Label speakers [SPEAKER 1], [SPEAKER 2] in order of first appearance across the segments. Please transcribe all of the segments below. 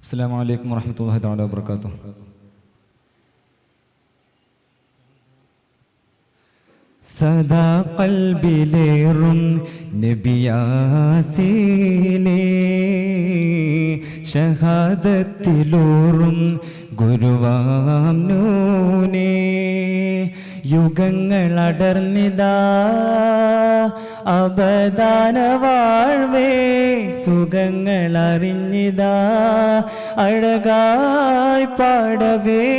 [SPEAKER 1] അസ്സാം വലൈക്കും വർഹമത്തല്ലാഹി തആല വബർക്കാത്തു സദാ കൽബിലേറും നബിയാസീനെ ഷഹാദത്തിലൂറും ഗുരുവാം നൂനെ യുഗങ്ങളടർന്നിതാ. അപദാന വാഴ്വേ സുഖങ്ങളറിഞ്ഞിതാ. അഴകായി പാടവേ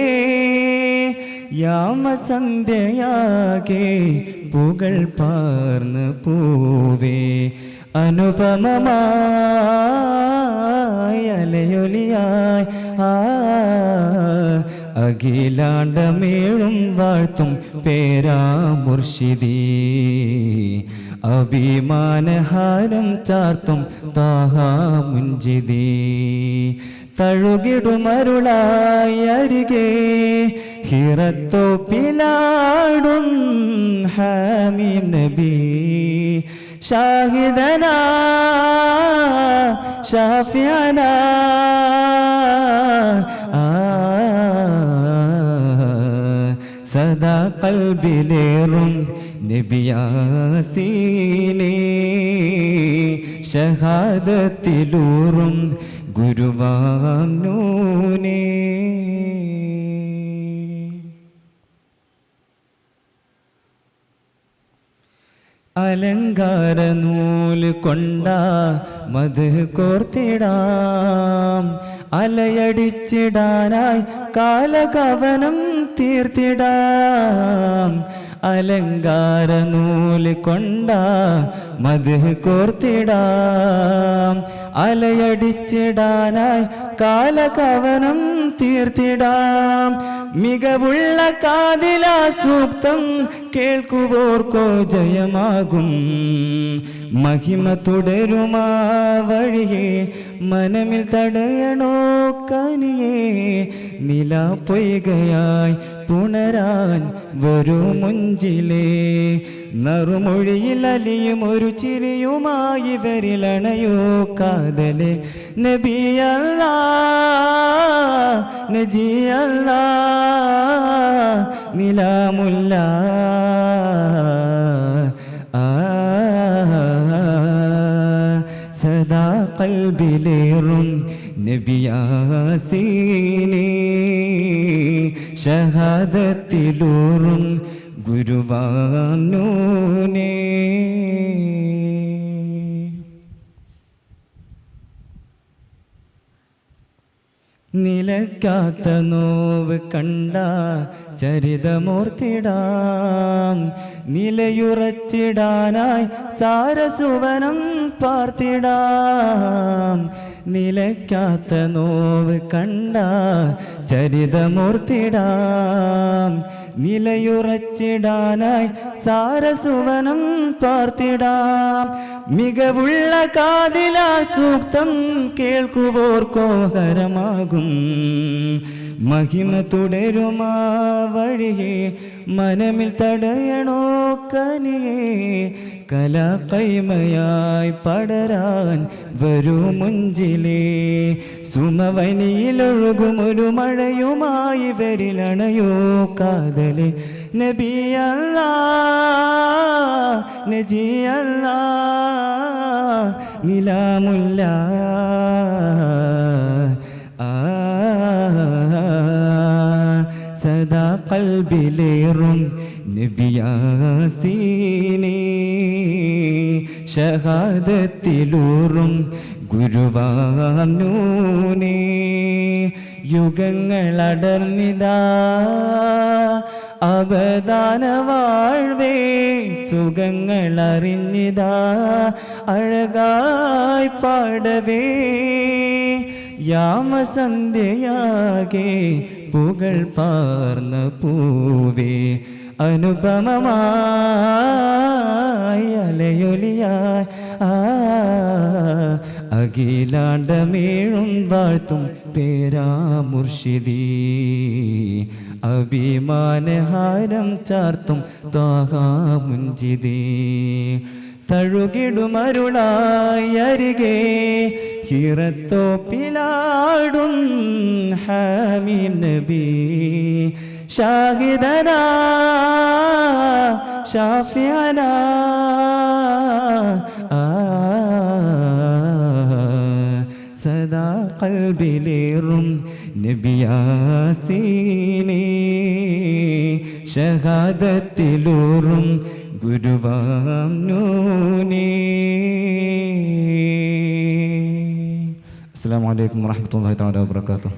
[SPEAKER 1] യാമസന്ധ്യയാകെ പുകൾ പാർന്ന് പൂവേ. അനുപമമായ അലയൊലിയായി ആ അഖിലാണ്ടമേഴും വാഴ്ത്തും പേരാ മുർഷിദീ. അഭിമാനഹാരം ചാർത്തും താഹാ മുഞ്ചിതീ തഴുകിടുമരുളായി അരികെ ഹിറത്തോ പിലാടും ഹാമീം നബി. ഷാഹിദന ഷാഫിയന കൽബിലേറും നബിയാസീനെ ഷഹാദത്തിലൂറും ഗുരുവാനൂനേ. അലങ്കാര നൂൽ കൊണ്ട മത് കോർത്തിടാം അലയടിച്ചിടാനായി കാലകവനം തീർത്തിടാം. അലങ്കാര നൂൽ കൊണ്ട മത് കോർത്തിടാം. അലയടിച്ചിടാനായി കാലകവനം തീർത്തിടാം. മികവുള്ള കാതിലാ സൂക്തം കേൾക്കുവോർക്കോ ജയമാകും. മഹിമ തുടരുമാ വഴിയെ മനമിൽ തടയണോ കനിയെ നില പൊയ്കയായി പുണരാൻ വരൂ മുഞ്ചിലേ. നറുമൊഴിയിൽ അലിയും ഒരു ചിരിയുമായി വരിലണയോ കാതലെ. നബിയല്ല നജിയല്ല നിലാമുല്ല. ആ സദാ കൽബിലേറും നബിയാസീനെ ഷഹാദത്തിലൂറും ഗുരുവാനൂനെ. നിലക്കാത്ത നോവ് കണ്ട ചരിതമൂർത്തിടാം. നിലയുറച്ചിടാനായി സാരസുവനം പാർത്തിടാം. നിലയ്ക്കാത്ത നോവ് കണ്ട ചരിതമൂർത്തിടാം. നിലയുറച്ചിടാനായി സാരസുവനം പാർത്തിടാം. മികവുള്ള കാതിലാ സൂക്തം കേൾക്കുവോർക്കോ ഹരമാകും. മഹിമ തുടരുമാ വഴിയെ മനമിൽ തടയണോ കനിയെ കലാകൈമയായി പടരാൻ വരൂ മുഞ്ചിലേ. സുമവനിയിലൊഴുകും ഒരു മഴയുമായി വരിലണയോ കാതലെ നബിയല്ല നജിയല്ല നിലാമുല്ല സദാ കൽബിലേറും നബിയാസീനെ ഷഹാദത്തിലൂറും ഗുരുവാനൂനേ യുഗങ്ങളടർന്നിതാ അവദാന വാഴ്വേ സുഖങ്ങളറിഞ്ഞിതാ അഴകായി പാടവേ. യാമസന്ധ്യയാകെ പുകൾ പാർന്ന പൂവേ അനുപമമായി അലയൊലിയായി. അഖിലാണ്ടമേഴും വാഴ്ത്തും പേരാ മുർഷിദീ. അഭിമാനഹാരം ചാർത്തും താഹാ മുഞ്ചിതേ. തഴുകിടുമരുളായി അരികെ. ഹിറത്തോപ്പിലാടും ഹാമിൻ നബി. ഷാഹിദന ഷാഫിയന. സദാ കൽബിലേറും നബിയാസീനെ. ഷഹാദത്തിലൂറും ഗുരുവാം നൂനേ. അസ്സാം വലൈക്കും വാഹമത്തല്ലാ വാബർക്കാത്തു